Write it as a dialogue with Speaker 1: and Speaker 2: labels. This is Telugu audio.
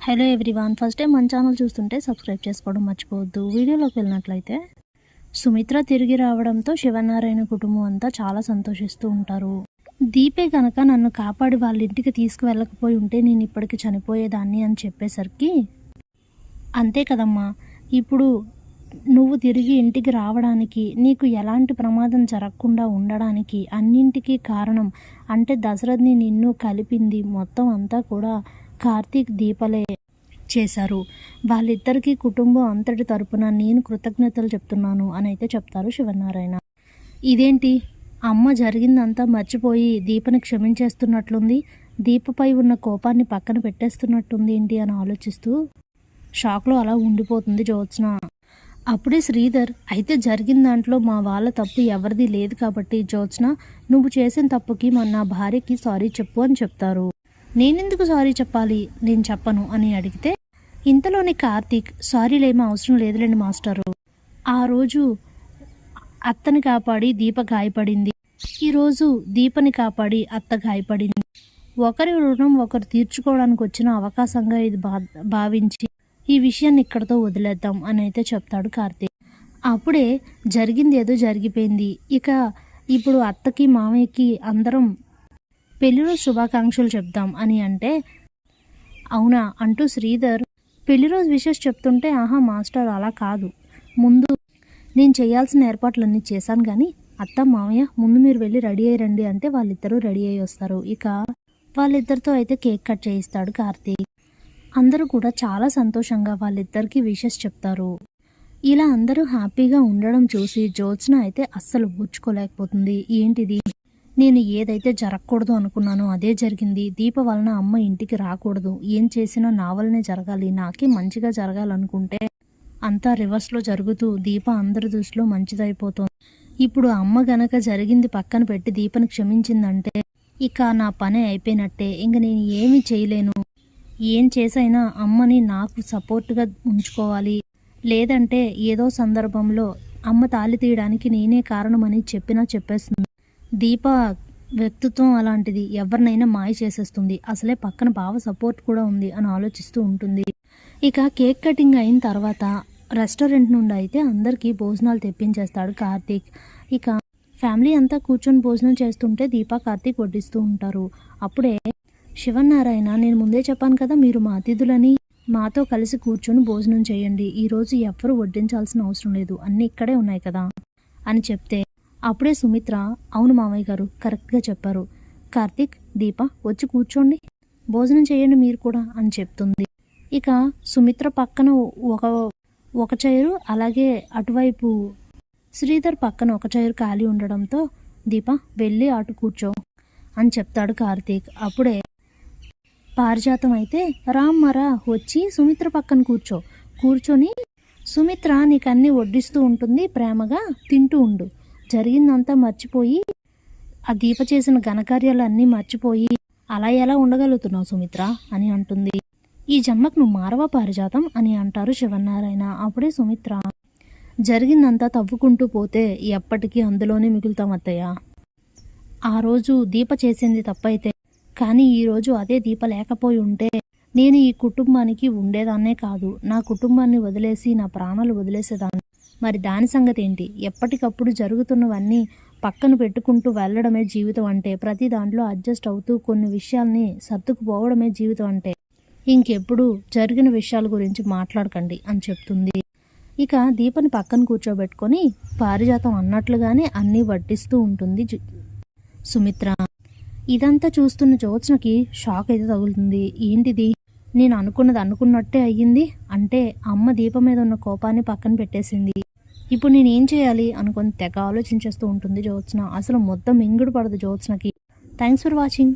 Speaker 1: హలో ఎవ్రీవాన్ ఫస్ట్ టైం మన ఛానల్ చూస్తుంటే సబ్స్క్రైబ్ చేసుకోవడం మర్చిపోవద్దు. వీడియోలోకి వెళ్ళినట్లయితే సుమిత్ర తిరిగి రావడంతో శివనారాయణ కుటుంబం అంతా చాలా సంతోషిస్తూ ఉంటారు. దీపే కనుక నన్ను కాపాడి వాళ్ళ ఇంటికి తీసుకువెళ్ళకపోయి ఉంటే నేను ఇప్పటికి చనిపోయేదాన్ని అని చెప్పేసరికి అంతే కదమ్మా. ఇప్పుడు నువ్వు తిరిగి ఇంటికి రావడానికి నీకు ఎలాంటి ప్రమాదం జరగకుండా ఉండడానికి అన్నింటికీ కారణం అంటే దశరథ్ని నిన్ను కలిపింది మొత్తం అంతా కూడా కార్తీక్ దీపలే చేశారు. వాళ్ళిద్దరికీ కుటుంబం అంతటి తరపున నేను కృతజ్ఞతలు చెప్తున్నాను అని అయితే చెప్తారు శివనారాయణ ఇదేంటి? అమ్మ జరిగిందంతా మర్చిపోయి దీపని క్షమించేస్తున్నట్లుంది? దీపపై ఉన్న కోపాన్ని పక్కన పెట్టేస్తున్నట్టుంది ఏంటి అని ఆలోచిస్తూ షాక్లో అలా ఉండిపోతుంది జ్యోత్స్న. అప్పుడే శ్రీధర్ అయితే జరిగిన దాంట్లో మా వాళ్ళ తప్పు ఎవరిది లేదు కాబట్టి జ్యోత్స్న నువ్వు చేసిన తప్పుకి మన నా భార్యకి సారీ చెప్పు అని చెప్తారు. నేనెందుకు సారీ చెప్పాలి? నేను చెప్పను అని అడిగితే ఇంతలోని కార్తీక్ సారీలేమీ అవసరం లేదులేండి మాస్టరు. ఆ రోజు అత్తని కాపాడి దీప గాయపడింది. ఈరోజు దీపని కాపాడి అత్త గాయపడింది. ఒకరి రుణం ఒకరు తీర్చుకోవడానికి వచ్చిన అవకాశంగా ఇది భా భావించి ఈ విషయాన్ని ఇక్కడతో వదిలేద్దాం అని అయితే చెప్తాడు కార్తీక్. అప్పుడే జరిగింది ఏదో జరిగిపోయింది. ఇక ఇప్పుడు అత్తకి మామయ్యకి అందరం పెళ్ళిరోజు శుభాకాంక్షలు చెప్దాం అని అంటే అవునా అంటూ శ్రీధర్ పెళ్ళిరోజు విషెస్ చెప్తుంటే ఆహా మాస్టర్ అలా కాదు. ముందు నేను చేయాల్సిన ఏర్పాట్లన్నీ చేశాను కానీ అత్త మామయ్య ముందు మీరు వెళ్ళి రెడీ అయ్యి రండి అంటే వాళ్ళిద్దరూ రెడీ అయ్యి వస్తారు. ఇక వాళ్ళిద్దరితో అయితే కేక్ కట్ చేయిస్తాడు కార్తీక్. అందరూ కూడా చాలా సంతోషంగా వాళ్ళిద్దరికీ విషెస్ చెప్తారు. ఇలా అందరూ హ్యాపీగా ఉండడం చూసి జ్యోత్స్న అయితే అస్సలు ఊర్చుకోలేకపోతుంది ఏంటిది? నేను ఏదైతే జరగకూడదు అనుకున్నానో అదే జరిగింది. దీప వలన అమ్మ ఇంటికి రాకూడదు. ఏం చేసినా నా వలనే జరగాలి. నాకే మంచిగా జరగాలనుకుంటే అంతా రివర్స్లో జరుగుతూ దీప అందరి దృష్టిలో మంచిదైపోతుంది. ఇప్పుడు అమ్మ గనక జరిగింది పక్కన పెట్టి దీపను క్షమించిందంటే ఇక నా పని అయిపోయినట్టే. ఇంక నేను ఏమి చేయలేను. ఏం చేసైనా అమ్మని నాకు సపోర్ట్గా ఉంచుకోవాలి. లేదంటే ఏదో సందర్భంలో అమ్మ తాళి తీయడానికి నేనే కారణమని చెప్పినా చెప్పేస్తుంది. దీప వ్యక్తిత్వం అలాంటిది ఎవరినైనా మాయ చేసేస్తుంది. అసలే పక్కన బావ సపోర్ట్ కూడా ఉంది అని ఆలోచిస్తూ ఉంటుంది. ఇక కేక్ కటింగ్ అయిన తర్వాత రెస్టారెంట్ నుండి అయితే అందరికీ భోజనాలు తెప్పించేస్తాడు కార్తీక్. ఇక ఫ్యామిలీ అంతా కూర్చొని భోజనం చేస్తుంటే దీపా కార్తీక్ వడ్డిస్తూ ఉంటారు. అప్పుడే శివనారాయణ నేను ముందే చెప్పాను కదా మీరు మా అతిథులని మాతో కలిసి కూర్చొని భోజనం చేయండి. ఈరోజు ఎవ్వరూ వడ్డించాల్సిన అవసరం లేదు. అన్నీ ఇక్కడే ఉన్నాయి కదా అని చెప్తే అప్పుడే సుమిత్ర అవును మామయ్య గారు కరెక్ట్గా చెప్పారు. కార్తీక్ దీప వచ్చి కూర్చోండి. భోజనం చేయండి మీరు కూడా అని చెప్తుంది. ఇక సుమిత్ర పక్కన ఒక ఒక చైరు అలాగే అటువైపు శ్రీధర్ పక్కన ఒక చైరు ఖాళీ ఉండడంతో దీప వెళ్ళి అటు కూర్చో అని చెప్తాడు కార్తీక్. అప్పుడే పారిజాతం అయితే రామ్మరా వచ్చి సుమిత్ర పక్కన కూర్చో. కూర్చొని సుమిత్ర నీకు వడ్డిస్తూ ఉంటుంది ప్రేమగా తింటూ ఉండు. జరిగిందంతా మర్చిపోయి ఆ దీప చేసిన ఘనకార్యాలు అన్నీ మర్చిపోయి అలా ఎలా ఉండగలుగుతున్నావు సుమిత్ర? అని అంటుంది. ఈ జన్మకు నువ్వు మారవా పారిజాతం అని అంటారు శివనారాయణ అప్పుడే సుమిత్ర జరిగిందంతా తవ్వుకుంటూ పోతే ఎప్పటికీ అందులోనే మిగులుతాం అత్తయ్య. ఆ రోజు దీప చేసింది తప్పైతే కానీ ఈరోజు అదే దీప లేకపోయి ఉంటే నేను ఈ కుటుంబానికి ఉండేదాన్నే కాదు. నా కుటుంబాన్ని వదిలేసి నా ప్రాణాలు వదిలేసేదాన్ని. మరి దాని సంగతి ఏంటి ఎప్పటికప్పుడు జరుగుతున్నవన్నీ పక్కన పెట్టుకుంటూ వెళ్ళడమే జీవితం అంటే ప్రతి దాంట్లో అడ్జస్ట్ అవుతూ కొన్ని విషయాల్ని సర్దుకుపోవడమే జీవితం అంటే. ఇంకెప్పుడు జరిగిన విషయాల గురించి మాట్లాడకండి అని చెప్తుంది. ఇక దీపని పక్కన కూర్చోబెట్టుకొని పారిజాతం అన్నట్లుగానే అన్నీ వడ్డిస్తూ ఉంటుంది సుమిత్ర. ఇదంతా చూస్తున్న జ్యోత్స్నకి షాక్ అయితే తగులుతుంది. ఏంటిది? నేను అనుకున్నది అనుకున్నట్టే అయ్యింది? అంటే అమ్మ దీపం మీద ఉన్న కోపాన్ని పక్కన పెట్టేసింది. ఇప్పుడు నేను ఏం చేయాలి అనుకొని తెగ ఆలోచించేస్తూ ఉంటుంది జ్యోత్స్న. అసలు మొత్తం మింగుడు పడదు జ్యోత్స్నకి. Thanks for watching